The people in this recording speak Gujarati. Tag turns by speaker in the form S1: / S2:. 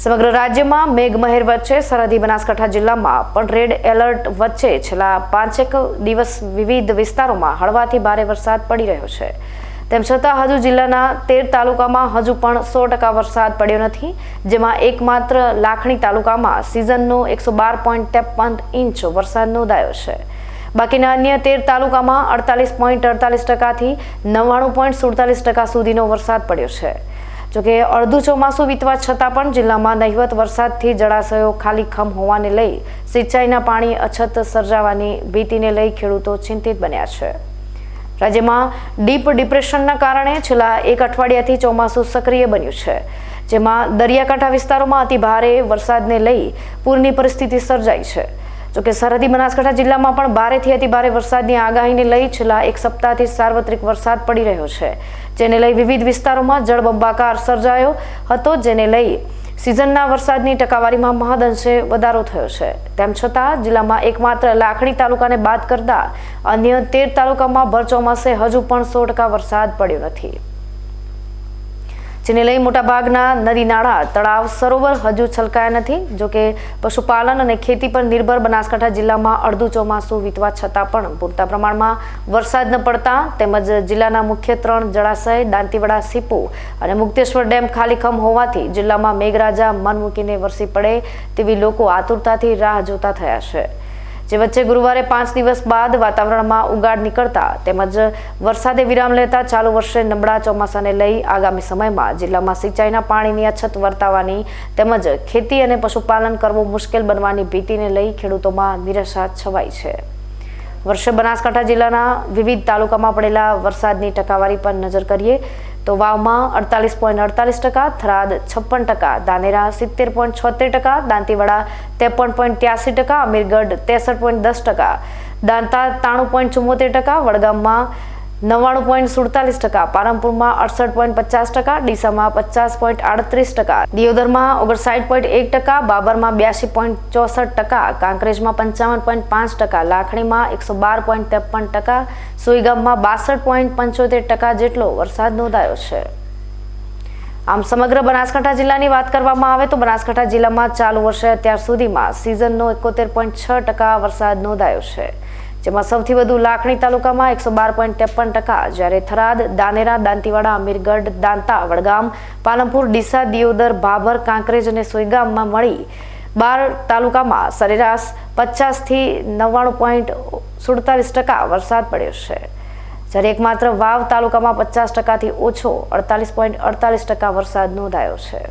S1: સમગ્ર રાજ્યમાં મેઘમહેર વચ્ચે સરહદી બનાસકાંઠા જિલ્લામાં પણ રેડ એલર્ટ વચ્ચે છેલ્લા પાંચેક દિવસ વિવિધ વિસ્તારોમાં હળવાથી ભારે વરસાદ પડી રહ્યો છે. તેમ છતાં હજુ જિલ્લાના તેર તાલુકામાં હજુ પણ સો ટકા વરસાદ પડ્યો નથી, જેમાં એકમાત્ર લાખણી તાલુકામાં સિઝનનો એકસો બાર પોઈન્ટ ત્રેપન ઇંચ વરસાદ નોંધાયો છે. બાકીના અન્ય તેર તાલુકામાં અડતાલીસ પોઈન્ટ અડતાલીસ ટકાથી નવ્વાણું પોઈન્ટ સુડતાલીસ ટકા સુધીનો વરસાદ પડ્યો છે. જોકે અડધું ચોમાસું વીતવા છતાં પણ જિલ્લામાં નહિવત વરસાદથી જળાશયો ખાલી ખમ હોવાને લઈ સિંચાઈના પાણી અછત સર્જાવાની ભીતિને લઈ ખેડૂતો ચિંતિત બન્યા છે. રાજ્યમાં ડીપ ડિપ્રેશનના કારણે છેલ્લા એક અઠવાડિયાથી ચોમાસું સક્રિય બન્યું છે, જેમાં દરિયાકાંઠા વિસ્તારોમાં અતિ ભારે વરસાદને લઈ પૂરની પરિસ્થિતિ સર્જાઈ છે. જોકે સરહદી બનાસકાંઠા જિલ્લામાં પણ ભારેથી અતિ ભારે વરસાદની આગાહીને લઈ છેલ્લા એક સપ્તાહથી સાર્વત્રિક વરસાદ પડી રહ્યો છે, જેને લઈ વિવિધ વિસ્તારોમાં જળબંબાકાર સર્જાયો હતો, જેને લઈ સિઝનના વરસાદની ટકાવારીમાં મહદઅંશે વધારો થયો છે. તેમ છતાં, જિલ્લામાં એકમાત્ર લાખણી તાલુકાને બાદ કરતા અન્ય તેર તાલુકામાં ભર ચોમાસે હજુ પણ સો ટકા વરસાદ પડ્યો નથી. જેને લઈ મોટાભાગના નદી નાળા, તળાવ, સરોવર હજુ છલકાયા નથી. જોકે પશુપાલન અને ખેતી પર નિર્ભર બનાસકાંઠા જિલ્લામાં અડધું ચોમાસું વીતવા છતાં પણ પૂરતા પ્રમાણમાં વરસાદ ન પડતા તેમજ જિલ્લાના મુખ્ય ત્રણ જળાશય દાંતીવાડા, સીપુ અને મુક્તેશ્વર ડેમ ખાલીખમ હોવાથી જિલ્લામાં મેઘરાજા મન મૂકીને વરસી પડે તેવી લોકો આતુરતાથી રાહ જોતા થયા છે. જે વચ્ચે ગુરુવારે પાંચ દિવસ બાદ વાતાવરણમાં ઉગાડ નીકળતા તેમજ વરસાદે વિરામ લેતા ચાલુ વર્ષે નબળા ચોમાસાને લઈ આગામી સમયમાં જિલ્લામાં સિંચાઈના પાણીની અછત વર્તાવાની તેમજ ખેતી અને પશુપાલન કરવું મુશ્કેલ બનવાની ભીતિને લઈ ખેડૂતોમાં નિરાશા છવાઈ છે. વર્ષે બનાસકાંઠા જિલ્લાના વિવિધ તાલુકામાં પડેલા વરસાદની ટકાવારી પર નજર કરીએ તો વાવમાં અડતાલીસ પોઈન્ટ અડતાલીસ ટકા, થરાદ છપ્પન ટકા, દાનેરા સિત્તેર પોઈન્ટ છોતેર ટકા, દાંતીવાડા ત્રેપન પોઈન્ટ ત્યાસી ટકા, અમીરગઢ ત્રેસઠ પોઈન્ટ દસ ટકા, દાંતા ત્રાણું પોઈન્ટ ચુમ્મોતેર ટકા, વડગામમાં નવ્વાણું પોઈન્ટ સુડતાલીસ ટકા પાલનપુરમાં અડસઠ પોઈન્ટ પચાસ ટકા, ડીસામાં પચાસ પોઈન્ટ આડત્રીસ ટકા, દિયોદરમાં ઓગણસાઠ પોઈન્ટ એક ટકા, બાબરમાં બ્યાસી પોઈન્ટ ચોસઠ ટકા, કાંકરેજમાં પંચાવન પોઈન્ટ પાંચ ટકા, લાખણીમાં એકસો બાર પોઈન્ટ ત્રેપન ટકા, સુઈગામમાં બાસઠ પોઈન્ટ પંચોતેર ટકા જેટલો વરસાદ નોંધાયો છે. આમ સમગ્ર બનાસકાંઠા જિલ્લાની વાત કરવામાં આવે તો બનાસકાંઠા જિલ્લામાં ચાલુ વર્ષે અત્યાર સુધીમાં સિઝનનો એકોતેર પોઈન્ટ છ ટકા વરસાદ નોંધાયો છે. જેમાં સૌથી વધુ લાખણી તાલુકામાં એકસો બાર પોઈન્ટ ત્રેપન ટકા જ્યારે થરાદ, દાનેરા, દાંતીવાડા, અમીરગઢ, દાંતા, વડગામ, પાલનપુર, ડીસા, દિયોદર ભાભર કાંકરેજ અને સોયગામમાં મળી બાર તાલુકામાં સરેરાશ પચાસથી નવ્વાણું પોઈન્ટ સુડતાલીસ ટકા વરસાદ પડ્યો છે. જ્યારે એકમાત્ર વાવ તાલુકામાં પચાસ ટકાથી ઓછો અડતાલીસ પોઈન્ટ અડતાલીસ ટકા વરસાદ નોંધાયો છે.